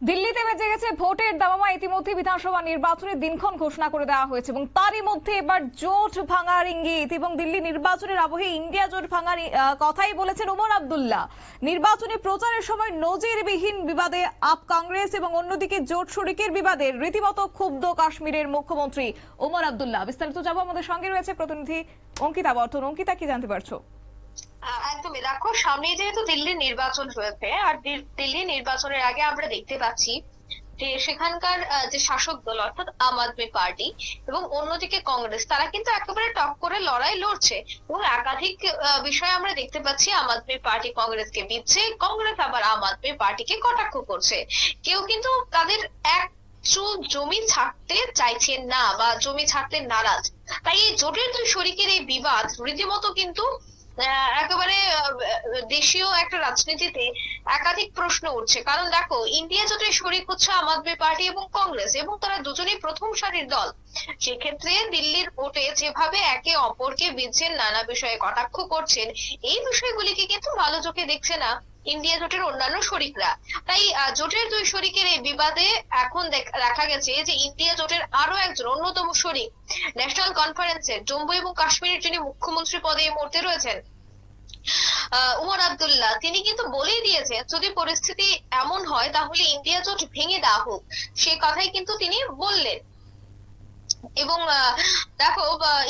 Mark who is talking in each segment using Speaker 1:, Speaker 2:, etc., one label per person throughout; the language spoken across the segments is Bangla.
Speaker 1: দিল্লিতে বেজে গেছে ভোটের দামামা। ইতিমধ্যে বিধানসভা নির্বাচনের দিনক্ষণ ঘোষণা করে দেওয়া হয়েছে এবং তারই মধ্যে এবার জোট ভাঙার ইঙ্গিত এবং দিল্লি নির্বাচনের আবহে ইন্ডিয়া জোট ভাঙার কথাই বলেছেন ওমর আব্দুল্লাহ। নির্বাচনী প্রচারের সময় নজিরবিহীন বিবাদে আপ কংগ্রেস এবং অন্যদিকে জোট শরিকের বিবাদে রীতিমতো ক্ষুব্ধ কাশ্মীরের মুখ্যমন্ত্রী ওমর আব্দুল্লাহ। বিস্তারিত যাব আমাদের সঙ্গে রয়েছে প্রতিনিধি অঙ্কিতা বর্ধন। অঙ্কিতা, কি জানতে পারছ?
Speaker 2: একদমই। দেখো সামনে যেহেতু দিল্লির নির্বাচন হয়েছে, আর দিল্লি নির্বাচনের আগে আমরা দেখতে পাচ্ছি যে সেখানকার যে শাসক দল, অর্থাৎ আম আদমি পার্টি এবং অন্যদিকে কংগ্রেস, তারা কিন্তু একেবারে টক করে লড়াই লড়ছে এবং একাধিক বিষয়ে আমরা দেখতে পাচ্ছি আম আদমি পার্টি কংগ্রেসকে দিচ্ছে কংগ্রেস আবার আম আদমি পার্টিকে কটাক্ষ করছে। কেউ কিন্তু তাদের এক জমি ছাড়তে চাইছেন না বা জমি ছাড়তে নারাজ। তাই এই জোটের দুই শরিকের এই বিবাদ রীতিমতো কিন্তু একেবারে দেশীয় একটা রাজনীতিতে একাধিক প্রশ্ন উঠছে। কারণ দেখো, ইন্ডিয়া জোটের শরিক হচ্ছে, আম আদমি পার্টি এবং কংগ্রেস এবং তারা দুজনেই প্রথম সারির দল। সেক্ষেত্রে দিল্লির ভোটে যেভাবে একে অপরকে বিচ্ছেন নানা বিষয়ে কটাক্ষ করছেন, এই বিষয়গুলিকে কিন্তু ভালো চোখে দেখছে না ইন্ডিয়া জোটের অন্যান্য শরিকরা। তাই জোটের দুই শরিকের এই বিবাদে এখন দেখ- গেছে যে ইন্ডিয়া জোটের আরও একজন অন্যতম শরিক। ন্যাশনাল কনফারেন্সের জম্মু এবং কাশ্মীরের যিনি মুখ্যমন্ত্রী পদে এই মুহূর্তে রয়েছেন উমর আব্দুল্লাহ, তিনি কিন্তু বলেই দিয়েছেন, যদি পরিস্থিতি এমন হয়, তাহলে ইন্ডিয়া জোট ভেঙে দেওয়া হোক। সে কথাই কিন্তু তিনি বললেন। এবং দেখো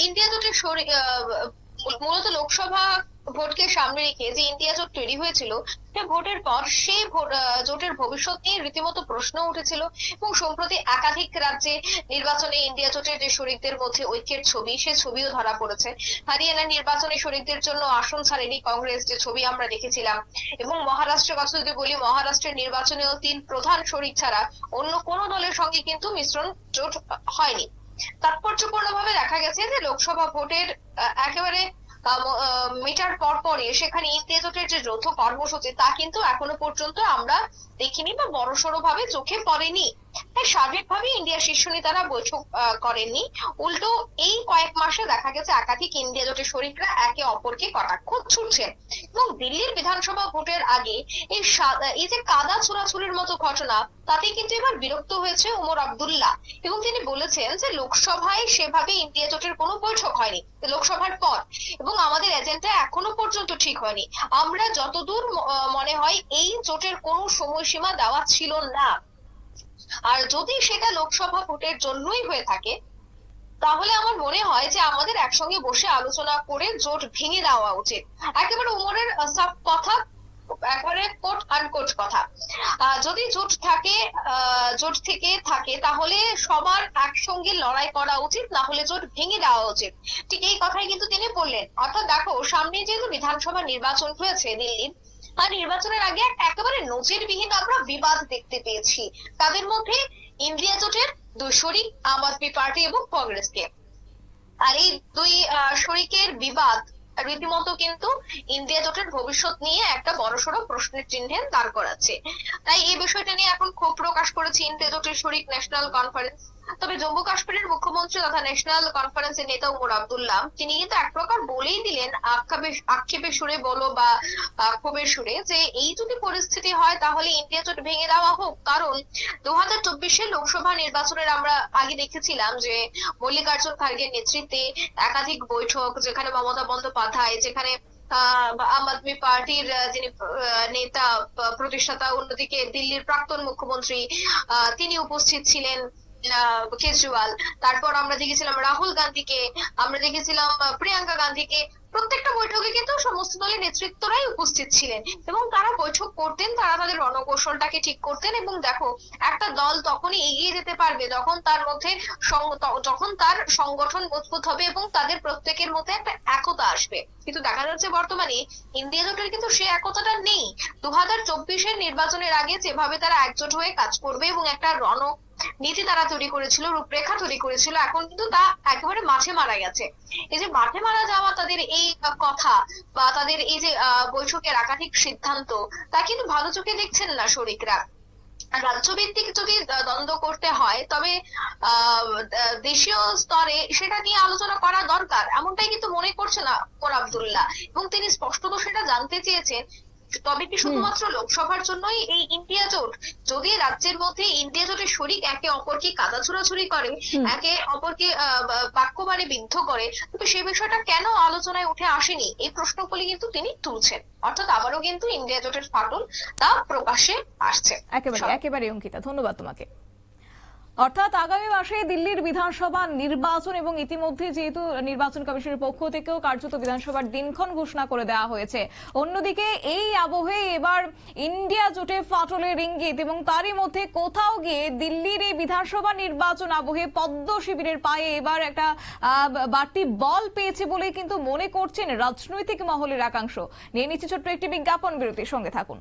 Speaker 2: ইন্ডিয়া জোটের মূলত লোকসভা ভোটকে সামনে রেখে যে ইন্ডিয়া জোট তৈরি হয়েছিল, সে ভোটের পর সেই জোটের ভবিষ্যৎ নিয়ে রীতিমতো প্রশ্ন উঠেছিল এবং সম্প্রতি একাধিক রাজ্যে নির্বাচনে ইন্ডিয়া জোটের যে শরিকদের মধ্যে ঐক্যের ছবি, সে ছবিও ধরা পড়েছে। হরিয়ানা নির্বাচনে শরিকদের জন্য আসন ছাড়েনি কংগ্রেস, যে ছবি আমরা দেখেছিলাম। এবং মহারাষ্ট্রের কথা যদি বলি, মহারাষ্ট্রের নির্বাচনেও তিন প্রধান শরিক ছাড়া অন্য কোনো দলের সঙ্গে কিন্তু মিশ্রণ জোট হয়নি। তাৎপর্যপূর্ণভাবে দেখা গেছে যে লোকসভা ভোটের একেবারে মিটার পর পরে সেখানে ইন্ডিয়া জোটের যে যৌথ কর্মসূচি, তা কিন্তু এখনও পর্যন্ত আমরা দেখিনি বা বড়সড় ভাবে চোখে পড়েনি। তাই সার্বিকভাবে ইন্ডিয়া শীর্ষ নেতারা বৈঠক করেননি। উল্টো এই কয়েক মাসে দেখা গেছে একাধিক ইন্ডিয়া জোটের শরিকরা একে অপরকে কটাক্ষ ছুটছেন এবং দিল্লির বিধানসভা ভোটের আগে এই এই যে কাদা ছোড়াছুড়ির মতো ঘটনা তাতে কিন্তু এবার বিরক্ত হয়েছে ওমর আবদুল্লাহ। এবং তিনি বলেছেন যে লোকসভায় সেভাবে ইন্ডিয়া জোটের কোনো বৈঠক হয়নি লোকসভার পর। এবং আমাদের এজেন্ডা এখনও পর্যন্ত ঠিক হয়নি। আমরা যতদূর মনে হয় এই জোটের কোনো সময়সীমা দেওয়া ছিল না। আর যদি সেটা লোকসভা ভোটের জন্যই হয়ে থাকে, তাহলে আমার মনে হয় যে আমাদের একসঙ্গে বসে আলোচনা করে জোট ভেঙে দেওয়া উচিত। একেবারে উমরের সব কথা, একবারে কোট আনকোট কথা। যদি জোট থাকে জোট থেকে থাকে, তাহলে সবার একসঙ্গে লড়াই করা উচিত, না হলে জোট ভেঙে দেওয়া উচিত। ঠিক এই কথাই কিন্তু তিনি বললেন। অর্থাৎ দেখো, সামনে যেহেতু বিধানসভা নির্বাচন হয়েছে দিল্লির আর নির্বাচনের আগে এক- একেবারে নজিরবিহীন আমরা বিবাদ দেখতে পেয়েছি। তাদের মধ্যে ইন্ডিয়া জোটের দুই শরিক, আম আদমি পার্টি এবং কংগ্রেসকে। আর এই দুই শরিকের বিবাদ রীতিমতো কিন্তু ইন্ডিয়া জোটের ভবিষ্যৎ নিয়ে একটা বড়সড় প্রশ্নের চিহ্নে দাঁড় করাচ্ছে। তাই এই বিষয়টা নিয়ে এখন ক্ষোভ প্রকাশ করেছে ইন্ডিয়া জোটের শরিক ন্যাশনাল কনফারেন্স। তবে জম্মু কাশ্মীরের মুখ্যমন্ত্রী তথা ন্যাশনাল কনফারেন্সের নেতা উমর আব্দুল্লাহ, তিনি কিন্তু এক প্রকার বলেই দিলেন আক্ষেপের সুরে বলো বা ক্ষোভের সুরে যে এই যদি পরিস্থিতি হয় তাহলে ইন্ডিয়া জোট ভেঙে দেওয়া হোক। কারণ দু হাজার চব্বিশের লোকসভা নির্বাচনের আমরা আগে দেখেছিলাম যে মল্লিকার্জুন খার্গের নেতৃত্বে একাধিক বৈঠক যেখানে মমতা বন্দ্যোপাধ্যায়, যেখানে আম আদমি পার্টির যিনি নেতা প্রতিষ্ঠাতা, অন্যদিকে দিল্লির প্রাক্তন মুখ্যমন্ত্রী তিনি উপস্থিত ছিলেন। কেজরিওয়াল। তারপর আমরা দেখেছিলাম রাহুল গান্ধীকে, আমরা দেখেছিলাম প্রিয়াঙ্কা গান্ধীকে। প্রত্যেকটা বৈঠকে কিন্তু সমস্ত দলের নেতৃত্বরাই উপস্থিত ছিলেন এবং তারা বৈঠক করতেন, তারা তাদের রণকৌশলটাকে ঠিক করতেন এবং দেখো, একটা দল তখনই এগিয়ে যেতে পারবে যখন তার মধ্যে যখন তার সংগঠন মজবুত হবে এবং তাদের প্রত্যেকের মধ্যে একটা একতা আসবে। কিন্তু দেখা যাচ্ছে বর্তমানে ইন্ডিয়া জোটের কিন্তু সে একতাটা নেই। দু হাজার চব্বিশের নির্বাচনের আগে যেভাবে তারা একজোট হয়ে কাজ করবে এবং একটা রণ নীতি তারা তৈরি করেছিল, রূপরেখা তৈরি করেছিল, এখন কিন্তু তা একেবারে মাঠে মারা গেছে। এই যে মাঠে মারা যাওয়া তাদের এই কথা বা তাদের এই যে বৈঠকের একাধিক সিদ্ধান্ত, তা কিন্তু ভালো চোখে দেখছেন না শরিকরা। রাজ্যভিত্তিক যদি দ্বন্দ্ব করতে হয়, তবে দেশীয় স্তরে সেটা নিয়ে আলোচনা করা দরকার, এমনটাই কিন্তু মনে করছে না ওমর আব্দুল্লাহ। এবং তিনি স্পষ্টত সেটা জানতে চেয়েছেন তবে কি শুধুমাত্র লোকসভার জন্যই এই ইন্ডিয়া জোট? যদি রাজ্যের মধ্যে ইন্ডিয়া জোটের শরিক একে অপরকে কাদা ছোড়াছুড়ি করে একে অপরকে আহ, বা- বিদ্ধ করে তবে সেই বিষয়টা কেন আলোচনায় উঠে আসেনি? এই প্রশ্নগুলি কিন্তু তিনি তুলছেন। অর্থাৎ আবারও কিন্তু ইন্ডিয়া জোটের ফাটল তা প্রকাশ্যে আসছে।
Speaker 1: একেবারে একেবারে অঙ্কিতা ধন্যবাদ তোমাকে। অর্থাৎ আগামী মাসে দিল্লির বিধানসভা নির্বাচন এবং ইতিমধ্যে যেহেতু নির্বাচন কমিশনের পক্ষ থেকেও কার্যত বিধানসভার দিনক্ষণ ঘোষণা করে দেওয়া হয়েছে। অন্যদিকে এই আবহে এবার ইন্ডিয়া জোটে ফাটলের ইঙ্গিত এবং তারই মধ্যে কোথাও গিয়ে দিল্লির এই বিধানসভা নির্বাচন আবহে পদ্ম শিবিরের পায়ে এবার একটা বাড়তি বল পেয়েছে বলে কিন্তু মনে করছেন রাজনৈতিক মহলের একাংশ। নিয়ে নিচ্ছে ছোট্ট একটি বিজ্ঞাপন, বিরতির সঙ্গে থাকুন।